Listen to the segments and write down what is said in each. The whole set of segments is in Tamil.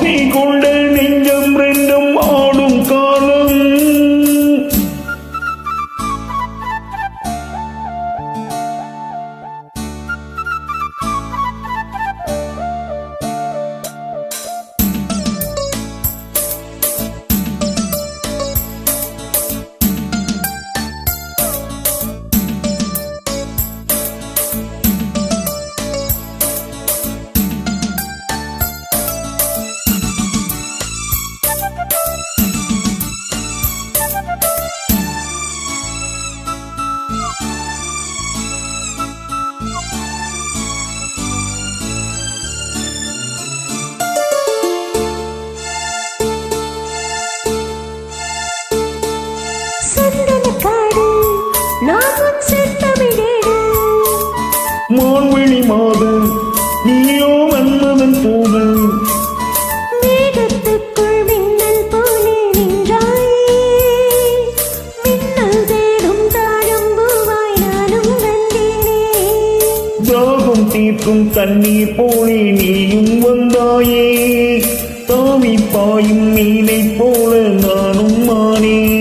think or உன் செந்தமிழேடு மான்விழி மாதம் நீயோ மன்மதன் தூது மேகத்துக்குள் மின்னல் போலே நின்றாயே. மின்னல் தேடும் தாழம்பூவாய் நானும் வந்தேனே. தாகம் தீர்க்கும் தண்ணீர் போலே நீயும் வந்தாயே. தாவி பாயும் மீனை போல நானும் மானேனே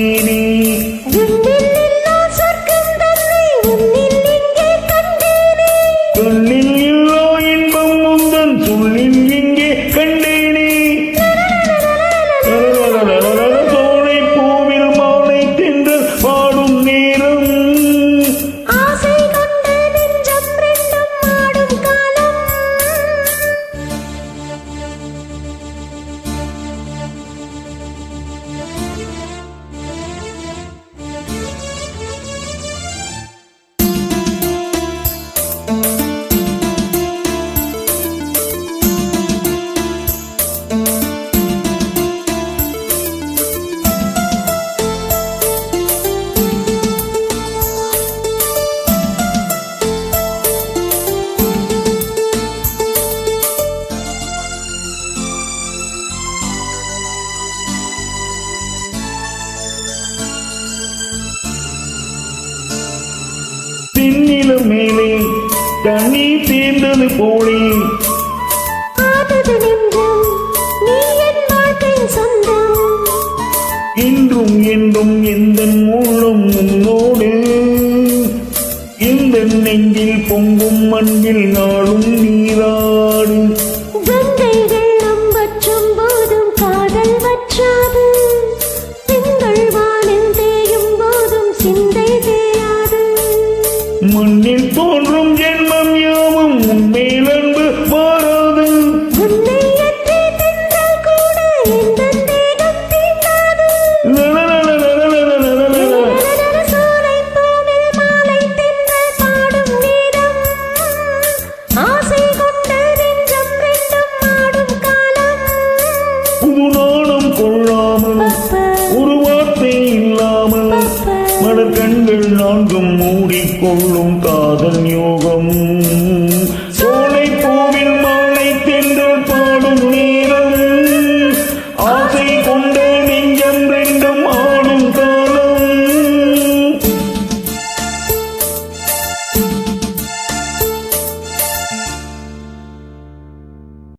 கண்ணீர் தீர்ந்தது போலே. இன்றும் என்றும் எந்த மூலம் உன்னோடு. இந்த நெஞ்சில் பொங்கும் மண்ணில் நாளும் நீராடு. மண்ணில் தோன்றும் என் உன்னிலன்பு வராது ஒரு வார்த்தை இல்லாமல் மலர் கண்கள் நான்கும் மூடிக்கொள்ளும் காதல் யோகம்.